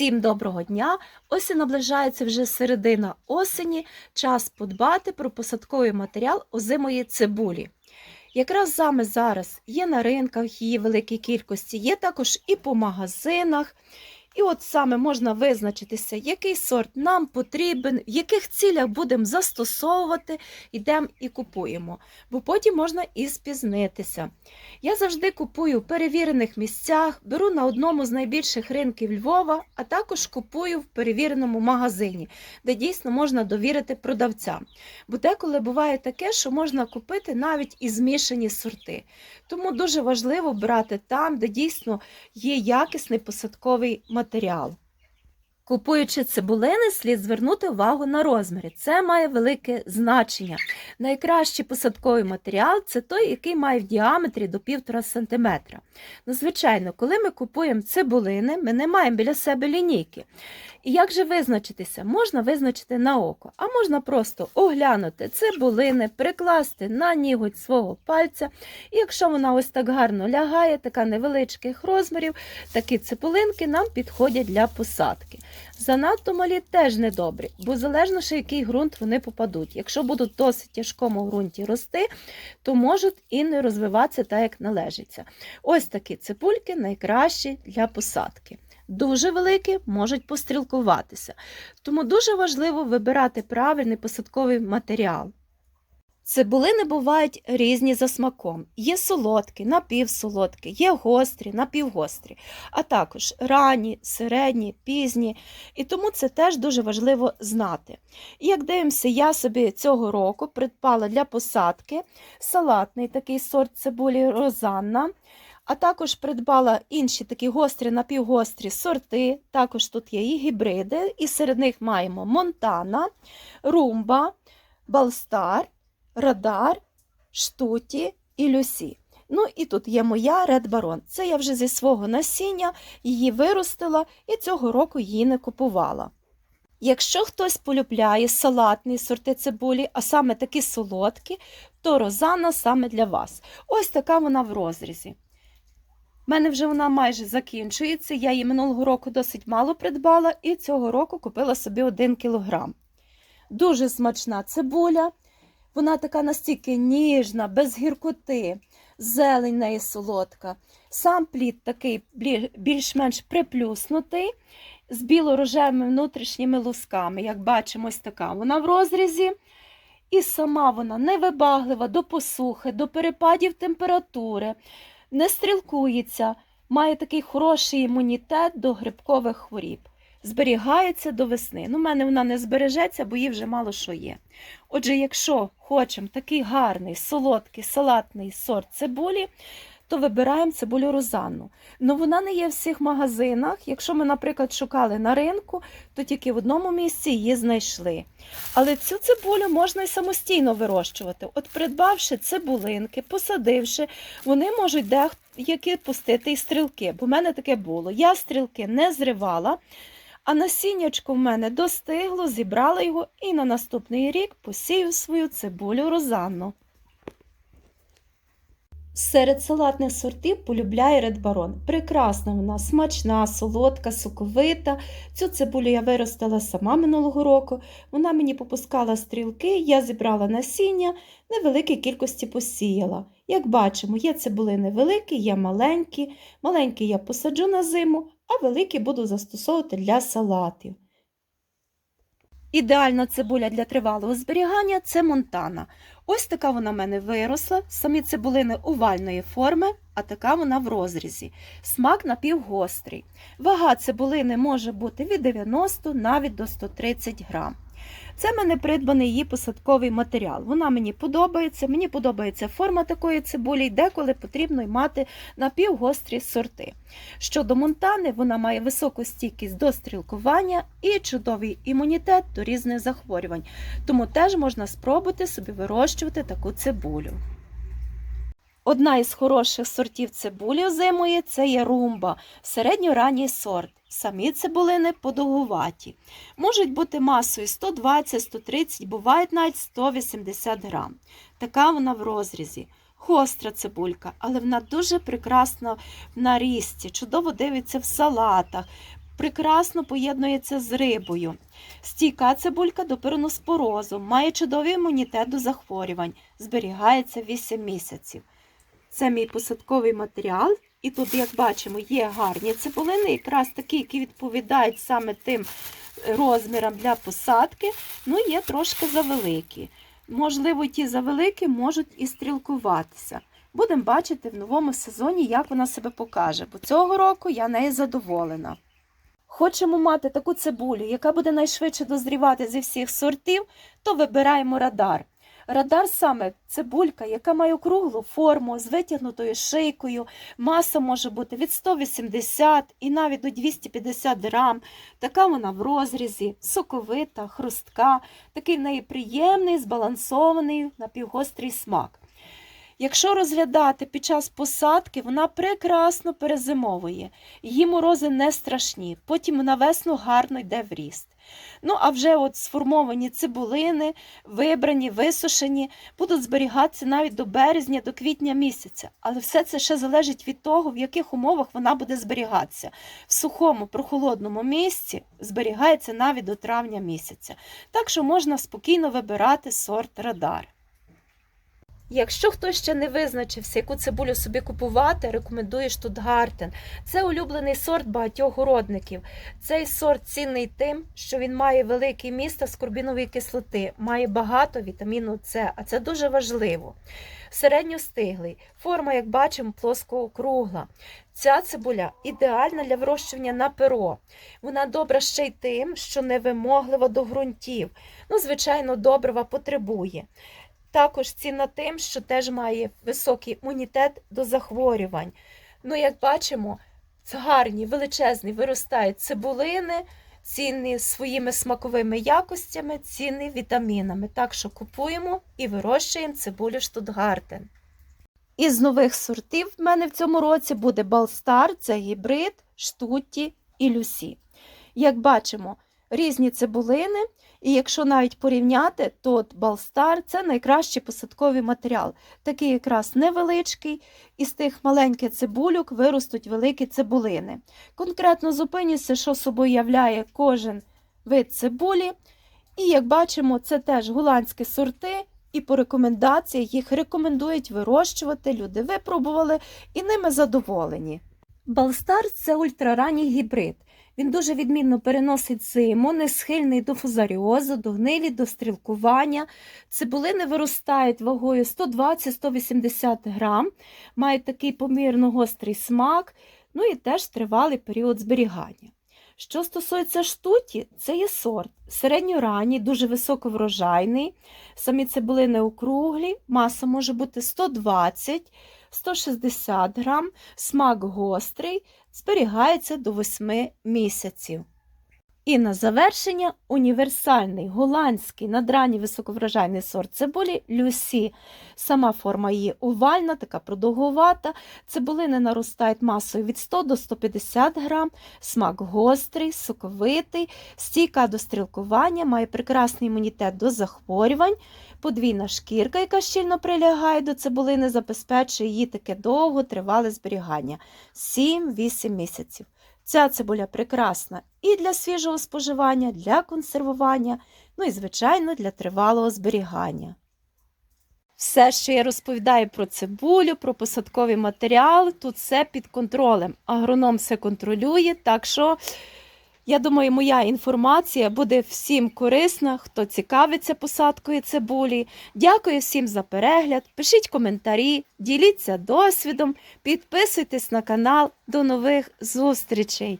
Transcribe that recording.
Всім доброго дня! Ось і наближається вже середина осені, час подбати про посадковий матеріал озимої цибулі. Якраз саме зараз є на ринках її великій кількості, є також і по магазинах. І от саме можна визначитися, який сорт нам потрібен, в яких цілях будемо застосовувати, йдемо і купуємо, бо потім можна і спізнитися. Я завжди купую в перевірених місцях, беру на одному з найбільших ринків Львова, а також купую в перевіреному магазині, де дійсно можна довірити продавцям. Бо деколи буває таке, що можна купити навіть і змішані сорти. Тому дуже важливо брати там, де дійсно є якісний посадковий матеріал матеріал. Купуючи цибулини, слід звернути увагу на розміри. Це має велике значення. Найкращий посадковий матеріал це той, який має в діаметрі до 1,5 см. Ну, звичайно, коли ми купуємо цибулини, ми не маємо біля себе лінійки. І як же визначитися? Можна визначити на око, а можна просто оглянути цибулини, прикласти на ніготь свого пальця. І якщо вона ось так гарно лягає, така невеличких розмірів, такі цибулинки нам підходять для посадки. Занадто малі теж недобрі, бо залежно, що який ґрунт вони попадуть. Якщо будуть досить тяжкому ґрунті рости, то можуть і не розвиватися так, як належиться. Ось такі цибульки найкращі для посадки. Дуже великі можуть пострілкуватися. Тому дуже важливо вибирати правильний посадковий матеріал. Цибулини бувають різні за смаком. Є солодкі, напівсолодкі, є гострі, напівгострі, а також ранні, середні, пізні. І тому це теж дуже важливо знати. Як дивимося, я собі цього року придбала для посадки салатний такий сорт цибулі Розанна. А також придбала інші такі гострі, напівгострі сорти. Також тут є і гібриди, і серед них маємо Монтана, Румба, Балстар, Радар, Штуті і Люсі. Ну і тут є моя Ред Барон. Це я вже зі свого насіння її виростила і цього року її не купувала. Якщо хтось полюбляє салатні сорти цибулі, а саме такі солодкі, то розана саме для вас. Ось така вона в розрізі. У мене вже вона майже закінчується. Я її минулого року досить мало придбала і цього року купила собі 1 кілограм. Дуже смачна цибуля. Вона така настільки ніжна, без гіркоти, зелень неї солодка. Сам плід такий більш-менш приплюснутий, з біло-рожевими внутрішніми лусками. Як бачимо, ось така вона в розрізі. І сама вона невибаглива до посухи, до перепадів температури не стрілкується, має такий хороший імунітет до грибкових хворіб. Зберігається до весни. Ну, в мене вона не збережеться, бо їй вже мало що є. Отже, якщо хочемо такий гарний, солодкий, салатний сорт цибулі, то вибираємо цибулю розанну. Ну вона не є в всіх магазинах. Якщо ми, наприклад, шукали на ринку, то тільки в одному місці її знайшли. Але цю цибулю можна і самостійно вирощувати. От, придбавши цибулинки, посадивши, вони можуть деякі пустити і стрілки. Бо в мене таке було. Я стрілки не зривала. А насіннячко в мене достигло, зібрала його і на наступний рік посію свою цибулю розанну. Серед салатних сортів полюбляє Baron. Прекрасна вона, смачна, солодка, соковита. Цю цибулю я виростила сама минулого року. Вона мені попускала стрілки, я зібрала насіння, невеликій кількості посіяла. Як бачимо, є цибулини великі, є маленькі. Маленькі я посаджу на зиму, а великі буду застосовувати для салатів. Ідеальна цибуля для тривалого зберігання це монтана. Ось така вона в мене виросла, самі цибулини овальної форми, а така вона в розрізі. Смак напівгострий. Вага цибулини може бути від 90 навіть до 130 грам. Це в мене придбаний її посадковий матеріал. Вона мені подобається, мені подобається форма такої цибулі, і деколи потрібно й мати напівгострі сорти. Щодо монтани, вона має високу стійкість до стрілкування і чудовий імунітет до різних захворювань. Тому теж можна спробувати собі вирощувати таку цибулю. Одна із хороших сортів цибулі озимої це є румба, середньоранній сорт. Самі цибулини подовгуваті. Можуть бути масою 120-130, бувають навіть 180 грам. Така вона в розрізі. Гостра цибулька, але вона дуже прекрасна в нарізці, чудово дивиться в салатах. прекрасно поєднується з рибою. Стійка цибулька до пероноспорозу, має чудовий імунітет до захворювань, зберігається 8 місяців. Це мій посадковий матеріал. І тут, як бачимо, є гарні цибулини, якраз такі, які відповідають саме тим розмірам для посадки, ну є трошки завеликі. Можливо, ті завеликі можуть і стрілкуватися. Будемо бачити в новому сезоні, як вона себе покаже, бо цього року я нею задоволена. Хочемо мати таку цибулю, яка буде найшвидше дозрівати зі всіх сортів, то вибираємо радар. Радар саме цибулька, яка має округлу форму з витягнутою шийкою, маса може бути від 180 і навіть до 250 грам. Така вона в розрізі, соковита, хрустка, такий в неї приємний, збалансований, напівгострий смак. Якщо розглядати під час посадки, вона прекрасно перезимовує. Її морози не страшні, потім на весну гарно йде в ріст. Ну, а вже от сформовані цибулини, вибрані, висушені, будуть зберігатися навіть до березня, до квітня місяця. Але все це ще залежить від того, в яких умовах вона буде зберігатися. В сухому, прохолодному місці зберігається навіть до травня місяця. Так що можна спокійно вибирати сорт радар. Якщо хтось ще не визначився, яку цибулю собі купувати, рекомендую Штутгартен. Це улюблений сорт багатьох городників. Цей сорт цінний тим, що він має великий міст аскорбінової кислоти, має багато вітаміну С, а це дуже важливо. Середньостиглий, форма, як бачимо, плоско-округла. Ця цибуля ідеальна для вирощування на перо. Вона добра ще й тим, що невимоглива до ґрунтів. Ну, звичайно, добрива потребує. Також цінна тим, що теж має високий імунітет до захворювань. Ну, як бачимо, гарні, величезні виростають цибулини, цінні своїми смаковими якостями, цінні вітамінами. Так що купуємо і вирощуємо цибулю Штутгартен. Із нових сортів в мене в цьому році буде Балстар, це гібрид, штутті і люсі. Як бачимо, різні цибулини. І якщо навіть порівняти, то Балстар це найкращий посадковий матеріал. Такий якраз невеличкий, із тих маленьких цибулюк виростуть великі цибулини. Конкретно зупинюся, що собою являє кожен вид цибулі. І як бачимо, це теж голландські сорти, і по рекомендаціях їх рекомендують вирощувати. Люди випробували і ними задоволені. Балстар це ультраранній гібрид. Він дуже відмінно переносить зиму, не схильний до фузаріозу, до гнилі, до стрілкування. Цибулини виростають вагою 120-180 грам, мають такий помірно гострий смак, ну і теж тривалий період зберігання. Що стосується штуті, це є сорт середньоранній, дуже високоврожайний. Самі цибулини округлі, маса може бути 120 160 грам, смак гострий, зберігається до 8 місяців. І на завершення універсальний голландський надранній високоврожайний сорт цибулі Люсі. Сама форма її овальна, така продовгувата. Цибулини наростають масою від 100 до 150 грам, смак гострий, соковитий, стійка до стрілкування, має прекрасний імунітет до захворювань. Подвійна шкірка, яка щільно прилягає до цибулини, забезпечує її таке довго тривале зберігання 7-8 місяців. Ця цибуля прекрасна і для свіжого споживання, для консервування, ну і, звичайно, для тривалого зберігання. Все, що я розповідаю про цибулю, про посадковий матеріал, тут все під контролем. Агроном все контролює, так що. Я думаю, моя інформація буде всім корисна, хто цікавиться посадкою цибулі. Дякую всім за перегляд. Пишіть коментарі, діліться досвідом, підписуйтесь на канал. До нових зустрічей!